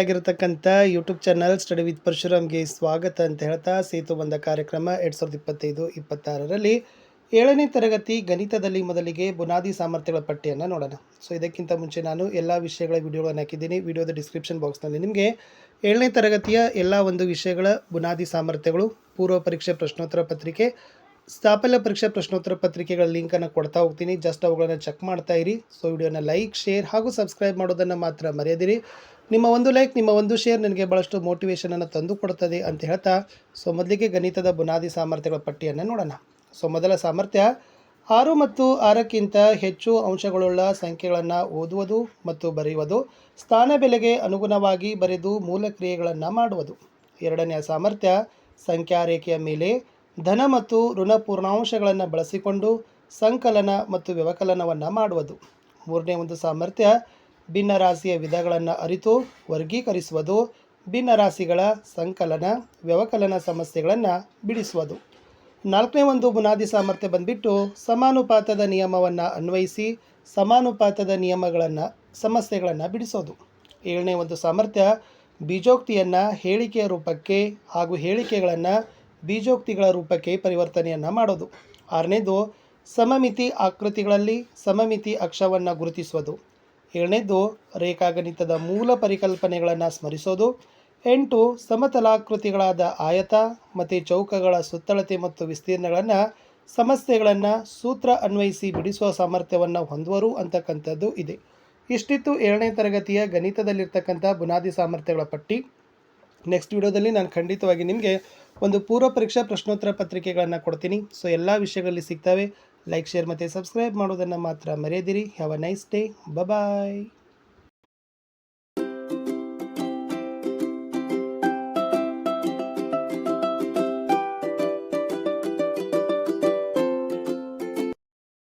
ಆಗಿರತಕ್ಕಂಥ YouTube channel study with ಪರಶುರಾಮ್ಗೆ ಸ್ವಾಗತ ಅಂತ ಹೇಳ್ತಾ ಸೇತು ಬಂದ ಕಾರ್ಯಕ್ರಮ ಎರಡು ಸಾವಿರದ ಇಪ್ಪತ್ತೈದು, ಇಪ್ಪತ್ತಾರರಲ್ಲಿ ಏಳನೇ ತರಗತಿ ಗಣಿತದಲ್ಲಿ ಮೊದಲಿಗೆ ಬುನಾದಿ ಸಾಮರ್ಥ್ಯಗಳ ಪಟ್ಟಿಯನ್ನು ನೋಡೋಣ. ಸೊ ಇದಕ್ಕಿಂತ ಮುಂಚೆ ನಾನು ಎಲ್ಲ ವಿಷಯಗಳ ವಿಡಿಯೋಗಳನ್ನು ಹಾಕಿದ್ದೀನಿ. ವಿಡಿಯೋದ ಡಿಸ್ಕ್ರಿಪ್ಷನ್ ಬಾಕ್ಸ್ನಲ್ಲಿ ನಿಮಗೆ ಏಳನೇ ತರಗತಿಯ ಎಲ್ಲ ಒಂದು ವಿಷಯಗಳ ಬುನಾದಿ ಸಾಮರ್ಥ್ಯಗಳು, ಪೂರ್ವ ಪರೀಕ್ಷೆ ಪ್ರಶ್ನೋತ್ತರ ಪತ್ರಿಕೆ ಸ್ಥಾಪಲ್ಯ ಪರೀಕ್ಷೆ ಪ್ರಶ್ನೋತ್ತರ ಪತ್ರಿಕೆಗಳ ಲಿಂಕನ್ನು ಕೊಡ್ತಾ ಹೋಗ್ತೀನಿ. ಜಸ್ಟ್ ಅವುಗಳನ್ನು ಚೆಕ್ ಮಾಡ್ತಾ ಇರಿ. ಸೊ ವಿಡಿಯೋನ ಲೈಕ್ ಶೇರ್ ಹಾಗೂ ಸಬ್ಸ್ಕ್ರೈಬ್ ಮಾಡೋದನ್ನು ಮಾತ್ರ ಮರೆಯದಿರಿ. ನಿಮ್ಮ ಒಂದು ಲೈಕ್ ನಿಮ್ಮ ಒಂದು ಶೇರ್ ನನಗೆ ಭಾಳಷ್ಟು ಮೋಟಿವೇಶನನ್ನು ತಂದು ಕೊಡುತ್ತದೆ ಅಂತ ಹೇಳ್ತಾ. ಸೊ ಮೊದಲಿಗೆ ಗಣಿತದ ಬುನಾದಿ ಸಾಮರ್ಥ್ಯಗಳ ಪಟ್ಟಿಯನ್ನು ನೋಡೋಣ. ಸೊ ಮೊದಲ ಸಾಮರ್ಥ್ಯ, ಆರು ಮತ್ತು ಆರಕ್ಕಿಂತ ಹೆಚ್ಚು ಅಂಶಗಳುಳ್ಳ ಸಂಖ್ಯೆಗಳನ್ನು ಓದುವುದು ಮತ್ತು ಬರೆಯುವುದು, ಸ್ಥಾನ ಬೆಲೆಗೆ ಅನುಗುಣವಾಗಿ ಬರೆದು ಮೂಲ ಕ್ರಿಯೆಗಳನ್ನು ಮಾಡುವುದು. ಎರಡನೆಯ ಸಾಮರ್ಥ್ಯ ಸಂಖ್ಯಾ ರೇಖೆಯ ಮೇಲೆ ಧನ ಮತ್ತು ಋಣ ಪೂರ್ಣಾಂಶಗಳನ್ನು ಬಳಸಿಕೊಂಡು ಸಂಕಲನ ಮತ್ತು ವ್ಯವಕಲನವನ್ನು ಮಾಡುವುದು. ಮೂರನೇ ಒಂದು ಸಾಮರ್ಥ್ಯ, ಭಿನ್ನ ರಾಶಿಯ ವಿಧಗಳನ್ನು ಅರಿತು ವರ್ಗೀಕರಿಸುವುದು. ಭಿನ್ನ ರಾಶಿಗಳ ಸಂಕಲನ, ವ್ಯವಕಲನ ಸಮಸ್ಯೆಗಳನ್ನು ಬಿಡಿಸುವುದು. ನಾಲ್ಕನೇ ಒಂದು ಬುನಾದಿ ಸಾಮರ್ಥ್ಯ ಬಂದ್ಬಿಟ್ಟು ಸಮಾನುಪಾತದ ನಿಯಮವನ್ನು ಅನ್ವಯಿಸಿ ಸಮಾನುಪಾತದ ನಿಯಮಗಳನ್ನು, ಸಮಸ್ಯೆಗಳನ್ನು ಬಿಡಿಸೋದು. ಏಳನೇ ಒಂದು ಸಾಮರ್ಥ್ಯ, ಬೀಜೋಕ್ತಿಯನ್ನು ಹೇಳಿಕೆಯ ರೂಪಕ್ಕೆ ಹಾಗೂ ಹೇಳಿಕೆಗಳನ್ನು ಬೀಜೋಕ್ತಿಗಳ ರೂಪಕ್ಕೆ ಪರಿವರ್ತನೆಯನ್ನು ಮಾಡೋದು. ಆರನೇದು, ಸಮಮಿತಿ ಆಕೃತಿಗಳಲ್ಲಿ ಸಮಮಿತಿ ಅಕ್ಷವನ್ನು ಗುರುತಿಸುವುದು. ಏಳನೇದು, ರೇಖಾಗಣಿತದ ಮೂಲ ಪರಿಕಲ್ಪನೆಗಳನ್ನು ಸ್ಮರಿಸೋದು. ಎಂಟು, ಸಮತಲಾಕೃತಿಗಳಾದ ಆಯತ ಮತ್ತು ಚೌಕಗಳ ಸುತ್ತಳತೆ ಮತ್ತು ವಿಸ್ತೀರ್ಣಗಳನ್ನು ಸಮಸ್ಯೆಗಳನ್ನು ಸೂತ್ರ ಅನ್ವಯಿಸಿ ಬಿಡಿಸುವ ಸಾಮರ್ಥ್ಯವನ್ನು ಹೊಂದುವರು ಅಂತಕ್ಕಂಥದ್ದು ಇದೆ. ಇಷ್ಟಿತ್ತು ಏಳನೇ ತರಗತಿಯ ಗಣಿತದಲ್ಲಿರ್ತಕ್ಕಂಥ ಬುನಾದಿ ಸಾಮರ್ಥ್ಯಗಳ ಪಟ್ಟಿ. ನೆಕ್ಸ್ಟ್ ವಿಡಿಯೋದಲ್ಲಿ ನಾನು ಖಂಡಿತವಾಗಿ ನಿಮಗೆ ಒಂದು ಪೂರ್ವ ಪರೀಕ್ಷಾ ಪ್ರಶ್ನೋತ್ತರ ಪತ್ರಿಕೆಗಳನ್ನು ಕೊಡ್ತೀನಿ. ಸೊ ಎಲ್ಲ ವಿಷಯಗಳಲ್ಲಿ ಸಿಗ್ತವೆ. ಲೈಕ್ ಶೇರ್ ಮತ್ತು ಸಬ್ಸ್ಕ್ರೈಬ್ ಮಾಡೋದನ್ನು ಮಾತ್ರ ಮರೆಯದಿರಿ. Have a nice day bye